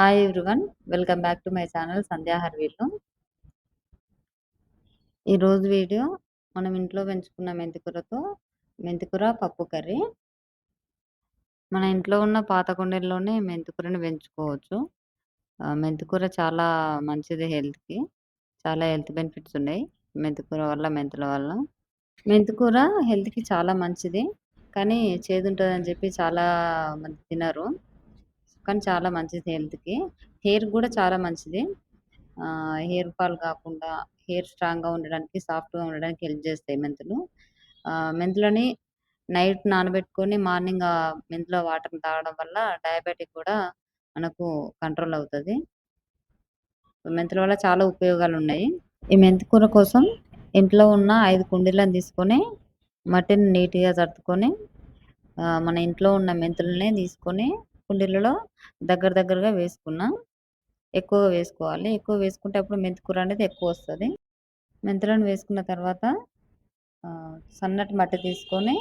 Hi everyone welcome back to my channel Sandhya హర్వీలు ఈరోజు video మనం ఇంట్లో పెంచుకున్న మెంతికూరతో మెంతికూర పప్పు కర్రీ. మన ఇంట్లో ఉన్న పాత కుండీల్లోనే మెంతికూరని పెంచుకోవచ్చు. మెంతికూర చాలా మంచిది హెల్త్కి. చాలా హెల్త్ బెనిఫిట్స్ ఉన్నాయి మెంతికూర వల్ల మెంతుల వల్ల. మెంతికూర హెల్త్కి చాలా మంచిది. కానీ చేదు ఉంటుందని చెప్పి చాలా మంది తినరు. కానీ చాలా మంచిది హెల్త్‌కి. హెయిర్ కూడా చాలా మంచిది. హెయిర్ ఫాల్ కాకుండా, హెయిర్ స్ట్రాంగ్‌గా ఉండడానికి, సాఫ్ట్‌గా ఉండడానికి హెల్ప్ చేస్తాయి మెంతులు. మెంతులని నైట్ నానబెట్టుకొని మార్నింగ్ మెంతుల వాటర్ తాగడం వల్ల డయాబెటిక్ కూడా మనకు కంట్రోల్ అవుతది. మెంతుల వల్ల చాలా ఉపయోగాలు ఉన్నాయి ఈ మెంతి కూర కోసం ఇంట్లో ఉన్న ఐదు కుండీలను తీసుకొని మట్టిని నీట్‌గా తట్టుకొని మన ఇంట్లో ఉన్న మెంతులనే తీసుకొని కుండీలలో దగ్గర దగ్గరగా వేసుకున్నా ఎక్కువగా వేసుకోవాలి. ఎక్కువ వేసుకుంటే అప్పుడు మెంతికూర అనేది ఎక్కువ వస్తుంది. మెంతులను వేసుకున్న తర్వాత సన్నటి మట్టి తీసుకొని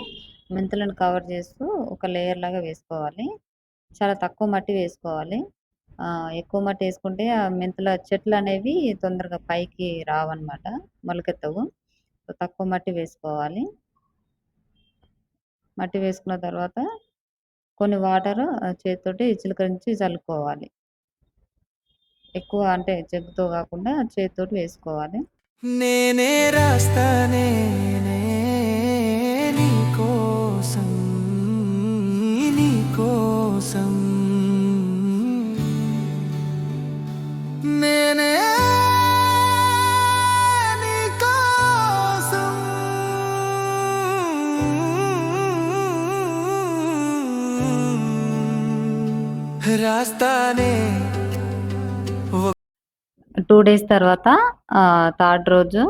మెంతులను కవర్ చేస్తూ ఒక లేయర్ లాగా వేసుకోవాలి. చాలా తక్కువ మట్టి వేసుకోవాలి. ఎక్కువ మట్టి వేసుకుంటే ఆ మెంతుల చెట్లు అనేవి తొందరగా పైకి రావన్నమాట మొలకెత్తవు. తక్కువ మట్టి వేసుకోవాలి. మట్టి వేసుకున్న తర్వాత కొన్ని వాటర్ చేతితోటి చిలకరించి చల్లుకోవాలి. ఎక్కువ అంటే జబ్బుతో కాకుండా చేతితోటి వేసుకోవాలి. నేనే రాస్తానే నీ కోసం. నీ రాస్తానే. టూ డేస్ తర్వాత థర్డ్ రోజు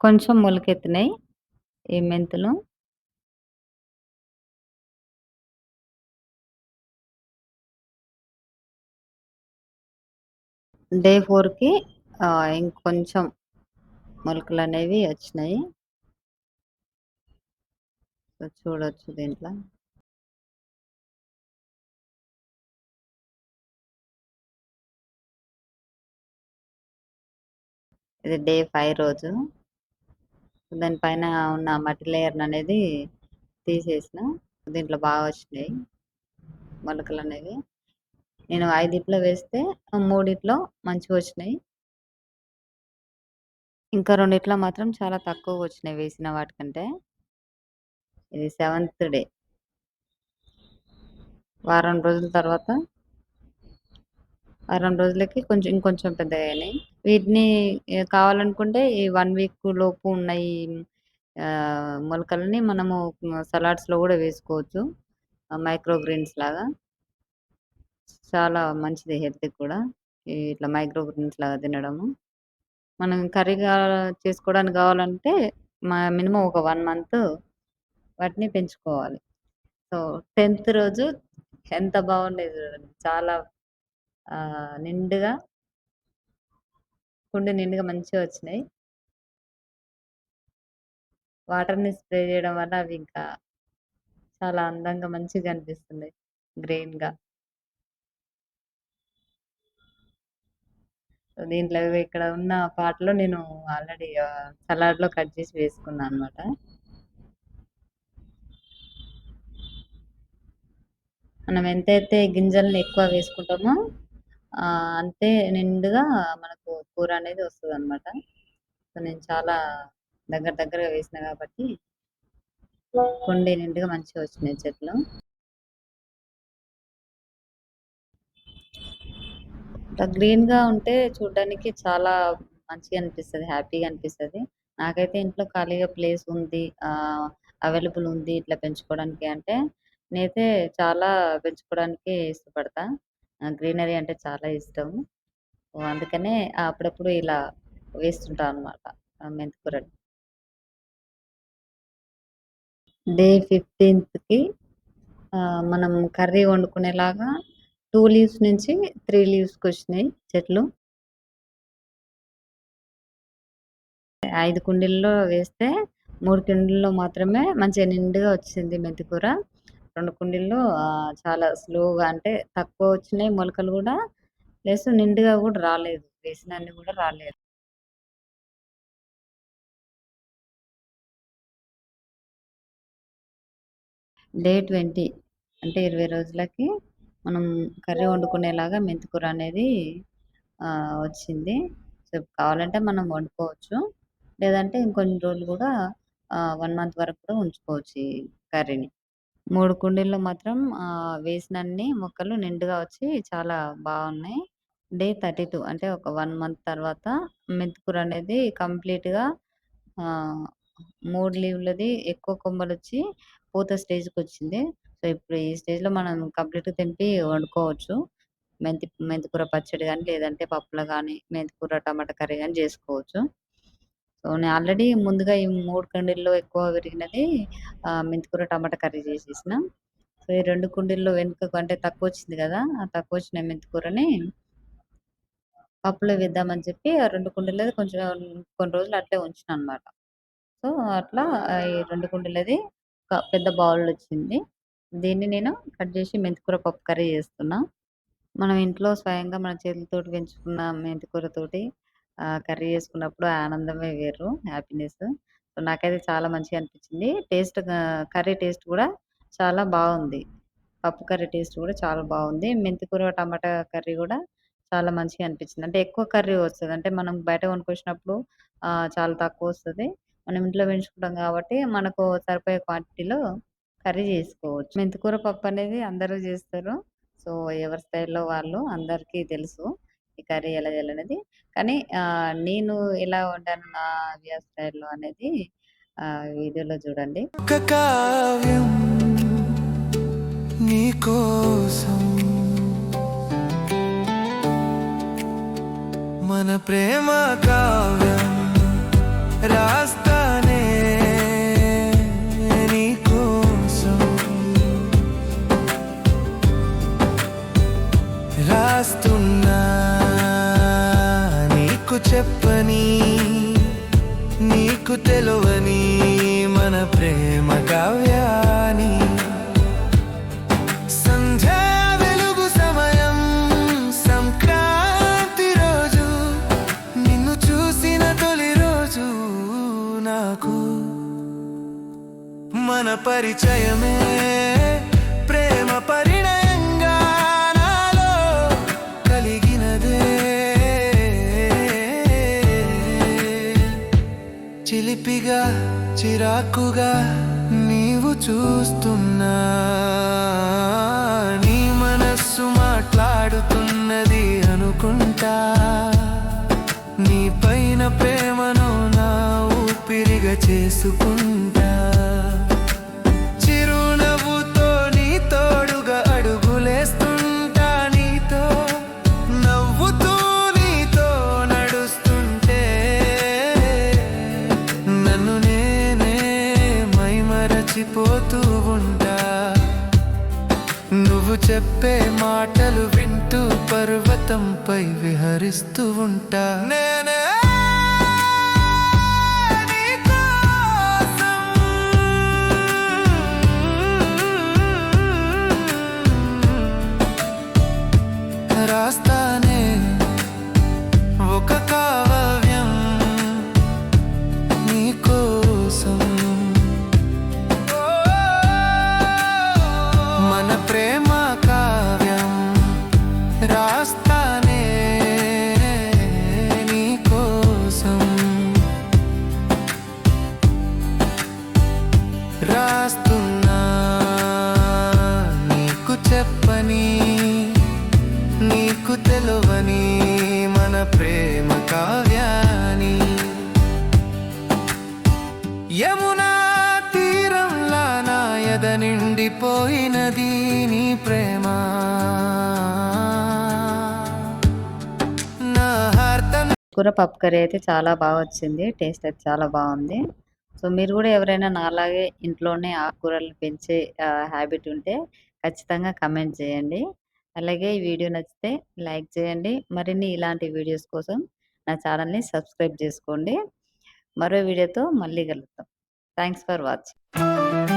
కొంచెం మొలకెత్తినాయి ఈ మెంతులు. డే ఫోర్కి ఇంకొంచెం మొలకలు అనేవి వచ్చినాయి చూడొచ్చు దీంట్లో. ఇది డే ఫైవ్ రోజు. దానిపైన ఉన్న మట్టి లేయర్ అనేది తీసేసిన. దీంట్లో బాగా వచ్చినాయి మొలకలు అనేవి. నేను ఐదిట్లో వేస్తే మూడిట్లో మంచిగా వచ్చినాయి. ఇంకా రెండిట్లో మాత్రం చాలా తక్కువ వచ్చినాయి వేసిన వాటికంటే. ఇది సెవెంత్ డే. వారం రోజుల తర్వాత రెండు రోజులకి కొంచెం ఇంకొంచెం పెద్దగా అయినాయి వీటిని కావాలనుకుంటే ఈ వన్ వీక్ లోపు ఉన్నాయి మొలకలని మనము సలాడ్స్లో కూడా వేసుకోవచ్చు. మైక్రో గ్రీన్స్ లాగా. చాలా మంచిది హెల్త్కి కూడా. ఇట్లా మైక్రో గ్రీన్స్ లాగా తినడము. మనం కర్రీగా చేసుకోవడానికి కావాలంటే మా మినిమం ఒక వన్ మంత్ వాటిని పెంచుకోవాలి. సో టెన్త్ రోజు ఎంత బాగుండేది చాలా నిండుగా కుండి నిండుగా మంచిగా వచ్చినాయి. వాటర్ని స్ప్రే చేయడం వల్ల అవి ఇంకా చాలా అందంగా మంచిగా అనిపిస్తుంది గ్రీన్గా దీంట్లో ఇక్కడ ఉన్న పాటలో నేను ఆల్రెడీ సలాడ్లో కట్ చేసి వేసుకున్నాను అనమాట మనం ఎంతైతే గింజల్ని ఎక్కువ వేసుకుంటామో అంతే నిండుగా మనకు కూర అనేది వస్తుంది అనమాట సో నేను చాలా దగ్గర దగ్గరగా వేసిన కాబట్టి కొండ నిండుగా మంచిగా వచ్చినాయి చెట్లు. గ్రీన్గా ఉంటే చూడడానికి చాలా మంచిగా అనిపిస్తుంది హ్యాపీగా అనిపిస్తుంది. నాకైతే ఇంట్లో ఖాళీగా ప్లేస్ ఉంది అవైలబుల్ ఉంది ఇట్లా పెంచుకోవడానికి అంటే నేనైతే చాలా పెంచుకోవడానికి ఇష్టపడతా. గ్రీనరీ అంటే చాలా ఇష్టం. అందుకనే అప్పుడప్పుడు ఇలా వేస్తుంటాం అనమాట మెంతికూరని డే ఫిఫ్టీన్త్కి మనం కర్రీ వండుకునేలాగా టూ లీవ్స్ నుంచి త్రీ లీవ్స్కి వచ్చినాయి చెట్లు. ఐదు కుండీల్లో వేస్తే మూడు కుండీల్లో మాత్రమే మంచిగా నిండుగా వచ్చింది మెంతికూర రెండు కుండీల్లో చాలా స్లోగా అంటే తక్కువ వచ్చినాయి మొలకలు కూడా ప్లస్ నిండుగా కూడా రాలేదు. వేసినన్ని కూడా రాలేదు. డే 20 అంటే 20 రోజులకి మనం కర్రీ వండుకునేలాగా మెంతికూర అనేది వచ్చింది. సో, కావాలంటే మనం వండుకోవచ్చు. లేదంటే ఇంకొన్ని రోజులు కూడా వన్ మంత్ వరకు కూడా ఉంచుకోవచ్చు ఈ కర్రీని. మూడు కుండీల్లో మాత్రం వేసిన వేసినన్ని మొక్కలు నిండుగా వచ్చి చాలా బాగున్నాయి డే 32 అంటే ఒక వన్ మంత్ తర్వాత మెంతికూర అనేది కంప్లీట్‌గా మూడు లీవ్‌లది ఎక్కువ కొమ్మలు వచ్చి పూత స్టేజ్‌కొచ్చింది. సో, ఇప్పుడు ఈ స్టేజ్‌లో మనం కంప్లీట్‌గా తెంపి వండుకోవచ్చు. మెంతి మెంతికూర పచ్చడి కానీ లేదంటే పప్పులో కానీ మెంతికూర టమాటా కర్రీ కానీ చేసుకోవచ్చు సో, నేను ఆల్రెడీ ముందుగా ఈ మూడు కుండీల్లో ఎక్కువ పెరిగినది మెంతికూర టమాటా కర్రీ చేసేసిన సో, ఈ రెండు కుండీల్లో వెనుకకు అంటే తక్కువ వచ్చింది కదా ఆ తక్కువొచ్చిన మెంతికూరని పప్పులో వేద్దామని చెప్పి ఆ రెండు కుండీలది కొంచెం కొన్ని రోజులు అట్లే ఉంచిననమాట. సో, అట్లా ఈ రెండు కుండీలది ఒక పెద్ద బౌలొచ్చింది. దీన్ని నేను కట్ చేసి మెంతికూర పప్పు కర్రీ చేస్తున్నా మనం ఇంట్లో స్వయంగా మన చేతులతోటి పెంచుకున్న మెంతికూరతోటి కర్రీ చేసుకున్నప్పుడు ఆనందమే వేరు హ్యాపీనెస్. సో, నాకైతే చాలా మంచిగా అనిపించింది. టేస్ట్ కర్రీ టేస్ట్ కూడా చాలా బాగుంది పప్పు కర్రీ టేస్ట్ కూడా చాలా బాగుంది మెంతికూర టమాటా కర్రీ కూడా చాలా మంచిగా అనిపించింది. అంటే ఎక్కువ కర్రీ వస్తుంది అంటే మనం బయట కొనుక్కొచ్చినప్పుడు చాలా తక్కువ వస్తుంది మనం ఇంట్లో పెంచుకుంటాం కాబట్టి మనకు సరిపోయే క్వాంటిటీలో కర్రీ చేసుకోవచ్చు మెంతికూర పప్పు అనేది అందరూ చేస్తారు సో, ఎవరి స్టైల్‌లో వాళ్ళు అందరికీ తెలుసు. ఈ కర్రీ ఎలా చేయాలనేది. కానీ నేను ఎలా వండాను నా వ్యా స్టైల్‌లో అనేది వీడియోలో చూడండి. కావ్యం నీకోసం మన ప్రేమ కావ్యం రాస్తా పరిచయమే. ప్రేమ పరిణయంగా నాలో కలిగినదే. చిలిపిగా చిరాకుగా నీవు చూస్తున్నా నీ మనస్సు మాట్లాడుతున్నది అనుకుంటా. నీ పైన ప్రేమను నా ఊపిరిగా చేసుకుంటా. మైమరచిపోతూ ఉంటా. నువ్వు చెప్పే మాటలు వింటూ పర్వతంపై విహరిస్తూ ఉంటా. నేనే యమునా తీరంలా నాయద నిండిపోయినది నీ ప్రేమ కూర పప్పు కర్రీ అయితే చాలా బాగా వచ్చింది. టేస్ట్ అయితే చాలా బాగుంది సో, మీరు కూడా ఎవరైనా నాలాగే ఇంట్లోనే ఆకుకూరలు పెంచే హ్యాబిట్ ఉంటే ఖచ్చితంగా కమెంట్ చేయండి. అలాగే ఈ వీడియో నచ్చితే లైక్ చేయండి. మరిన్ని ఇలాంటి వీడియోస్ కోసం నా ఛానల్‌ని సబ్స్క్రైబ్ చేసుకోండి. మరో వీడియోతో మళ్ళీ కలుద్దాం. Thanks for watching.